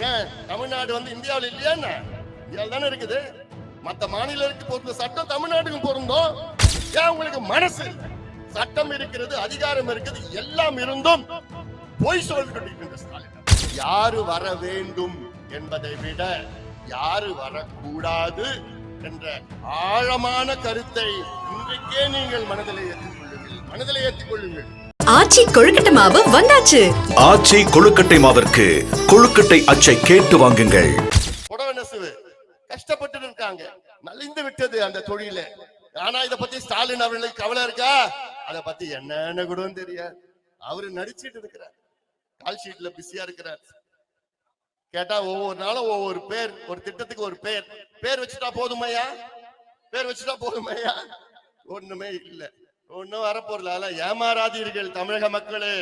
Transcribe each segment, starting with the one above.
ஏன் தமிழ்நாடு வந்து இந்தியாவில் இல்லையா என்ன? இந்தியாவில் தானே இருக்குது. மத்த மாநிலத்துக்கு பொறுத்த சட்டம் தமிழ்நாட்டுக்கும் பொருந்தும். ஏன் உங்களுக்கு மனசு சட்டம் இருக்கிறது அதிகாரம் இருக்குது எல்லாம் இருந்தும் பொய் சொல்லிக் கொண்டிருக்கின்ற ஸ்டாலின் யாரு வர வேண்டும் என்பதை விட யாரு வரக்கூடாது என்ற ஆழமான கருத்தை இன்றைக்கே நீங்கள் மனதிலே ஏற்றிக் கொள்ளுங்கள் மனதிலே ஏற்றிக் கொள்ளுங்கள் ஆச்சி கொழுக்கட்டை மாவு வந்தாச்சு. ஆச்சி கொழுக்கட்டை மாவிற்கு கொழுக்கட்டை அச்சை கேட்டு வாங்குங்கள். புடவை நெசவு. கஷ்டப்பட்டு இருக்காங்க நலிந்து விட்டது அந்த தொழில. ஆனா இத பத்தி ஸ்டாலின் அவர்களுக்கு கவலை இருக்கா? அத பத்தி என்னன்னு கூட தெரியாது. அவரு நடிச்சிட்டு இருக்கிறார். கால் ஷீட்ல பிஸியா இருக்கிறார். கேட்டா ஒவ்வொரு நாளும் ஒவ்வொரு பேர் ஒரு திட்டத்துக்கு ஒரு பேர். பேர் வச்சுட்டா போதுமையா பேர் வச்சுட்டா போதுமையா ஒண்ணுமே இல்ல. ஒன்னும் வரப்போறல அதெல்லாம் ஏமாறாதீர்கள் தமிழக மக்களே.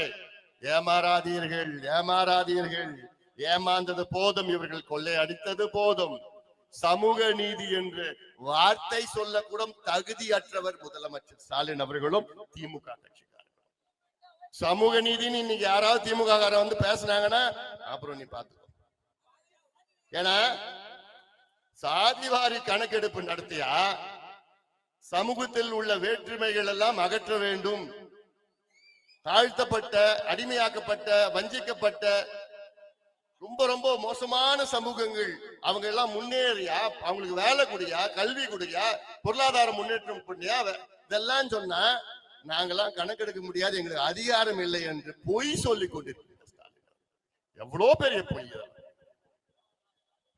ஏமாறாதீர்கள் ஏமாறாதீர்கள். ஏமாந்தது போதும் இவர்கள் கொள்ளை அடித்தது போதும். சமூக நீதி என்று வார்த்தை சொல்லக்கூட தகுதியற்றவர் முதலமைச்சர் ஸ்டாலின் அவர்களும் திமுக கட்சிக்காரர் சமூக நீதின்னு இன்னைக்கு யாராவது திமுக வந்து பேசுனாங்கன்னா அப்புறம் நீ பாத்துக்கோ ஏன்னா சாதிவாரி கணக்கெடுப்பு நடத்தியா சமூகத்தில் உள்ள வேற்றுமைகள் எல்லாம் அகற்ற வேண்டும். தாழ்த்தப்பட்ட அடிமையாக்கப்பட்ட வஞ்சிக்கப்பட்ட ரொம்ப ரொம்ப மோசமான சமூகங்கள் அவங்க எல்லாம் முன்னேறியா அவங்களுக்கு வேலை கொடுயா கல்வி கொடுயா பொருளாதார முன்னேற்றம் பண்ணியா இதெல்லாம் சொன்னா நாங்கெல்லாம் கணக்கெடுக்க முடியாது எங்களுக்கு அதிகாரம் இல்லை என்று பொய் சொல்லிக் கொண்டிருக்கிறார் எவ்வளோ எவ்வளவு பெரிய பொய்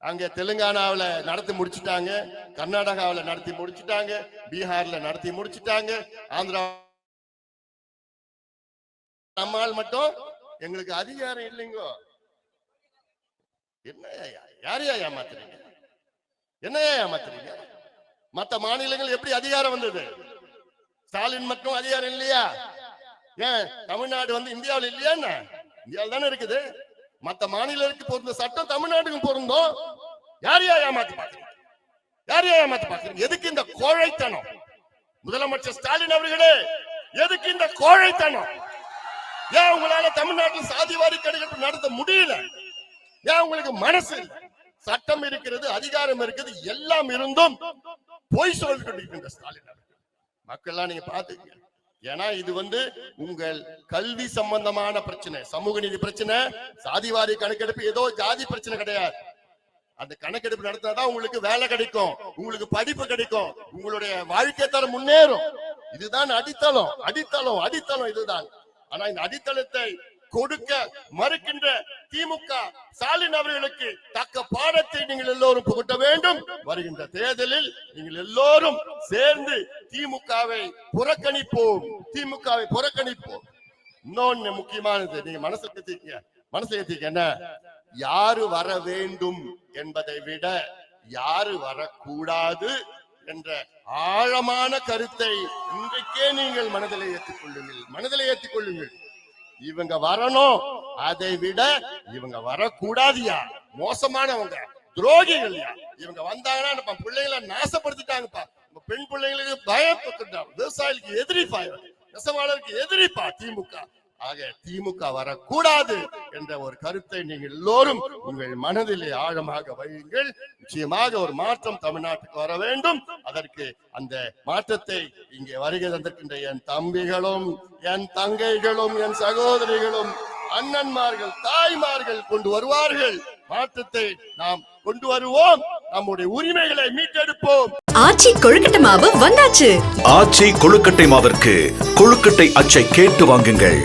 அங்க தெலுங்கானாவுல நடத்தி முடிச்சுட்டாங்க கர்நாடகாவுல நடத்தி முடிச்சிட்டாங்க பீகார்ல நடத்தி முடிச்சுட்டாங்க ஆந்திரா நம்மால் மட்டும் எங்களுக்கு அதிகாரம் இல்லைங்கோ. என்ன யாரையா ஏமாத்துறீங்க? என்னையா ஏமாத்துறீங்க? மத்த மாநிலங்கள் எப்படி அதிகாரம் வந்தது? ஸ்டாலின் மட்டும் அதிகாரம் இல்லையா? ஏன் தமிழ்நாடு வந்து இந்தியாவில் இல்லையா என்ன? இந்தியாவில் தானே இருக்குது. மத்த மாநிலத்துக்கு பொருந்த சட்டம் தமிழ்நாட்டுக்கும் பொருந்தும். யாரையா ஏமாத்தி பாக்குறீங்க யாரையா ஏமாத்தி பாக்குறீங்க எதுக்கு இந்த கோழைத்தனம்? முதலமைச்சர் ஸ்டாலின் அவர்களே எதுக்கு இந்த கோழைத்தனம்? ஏன் உங்களால தமிழ்நாட்டில் சாதிவாரி கணக்கெடுப்பு நடத்த முடியல? ஏன் உங்களுக்கு மனசு சட்டம் இருக்கிறது அதிகாரம் இருக்கிறது எல்லாம் இருந்தும் பொய் சொல்லிக் கொண்டிருக்கின்ற ஸ்டாலின் அவர்கள். மக்கள்லாம் நீங்க பாத்துக்கங்க ஏன்னா இது வந்து உங்கள் கல்வி சம்பந்தமான பிரச்சனை சமூக நீதி பிரச்சனை சாதிவாரி கணக்கெடுப்பு ஏதோ ஜாதி பிரச்சனை கிடையாது. அந்த கணக்கெடுப்பு நடத்தாதான் உங்களுக்கு வேலை கிடைக்கும். உங்களுக்கு படிப்பு கிடைக்கும். உங்களுடைய வாழ்க்கை தரம் முன்னேறும். இதுதான் அடித்தளம். அடித்தளம் அடித்தளம் இதுதான். ஆனா இந்த அடித்தளத்தை கொடுக்க மறுக்கின்ற திமுக ஸ்டாலின் அவர்களுக்கு தக்க பாடத்தை நீங்கள் எல்லோரும் புகட்ட வேண்டும். வருகின்ற தேர்தலில் நீங்கள் எல்லோரும் சேர்ந்து திமுகவை புறக்கணிப்போம். திமுகவை புறக்கணிப்போம். இன்னொன்னு முக்கியமானது. நீங்க மனசுல ஏத்திக்க மனசுல ஏத்திக்க என்ன? யாரு வர வேண்டும் என்பதை விட யாரு வரக்கூடாது என்ற ஆழமான கருத்தை இன்றைக்கே நீங்கள் மனதில் ஏற்றுக் கொள்ளுங்கள் மனதில் ஏற்றுக் கொள்ளுங்கள் இவங்க வரணும் அதை விட இவங்க வரக்கூடாதியா மோசமானவங்க துரோகிகள்யா இவங்க வந்தாங்கன்னா நம்ம பிள்ளைகளை நாசப்படுத்திட்டாங்கப்பா. நம்ம பெண் பிள்ளைங்களுக்கு பயம் விவசாயிகளுக்கு எதிரிப்பா நெசவாளருக்கு எதிரிப்பா திமுக. ஆக திமுக வரக்கூடாது என்ற ஒரு கருத்தை நீங்கள் எல்லோரும் உங்கள் மனதிலே ஆழமாக வையுங்கள். நிச்சயமாக ஒரு மாற்றம் தமிழ்நாட்டுக்கு வர வேண்டும். அதற்கு அந்த மாற்றத்தை இங்கே வருகை தந்திருக்கின்ற என் தம்பிகளும் என் தங்கைகளும் என் சகோதரிகளும் அண்ணன்மார்கள் தாய்மார்கள் கொண்டு வருவார்கள். மாற்றத்தை நாம் கொண்டு வருவோம். நம்முடைய உரிமைகளை மீட்டெடுப்போம். ஆச்சி கொழுக்கட்டை மாவு வந்தாச்சு. ஆச்சி கொழுக்கட்டை மாவிற்கு கொழுக்கட்டை அச்சை கேட்டு வாங்குங்கள்.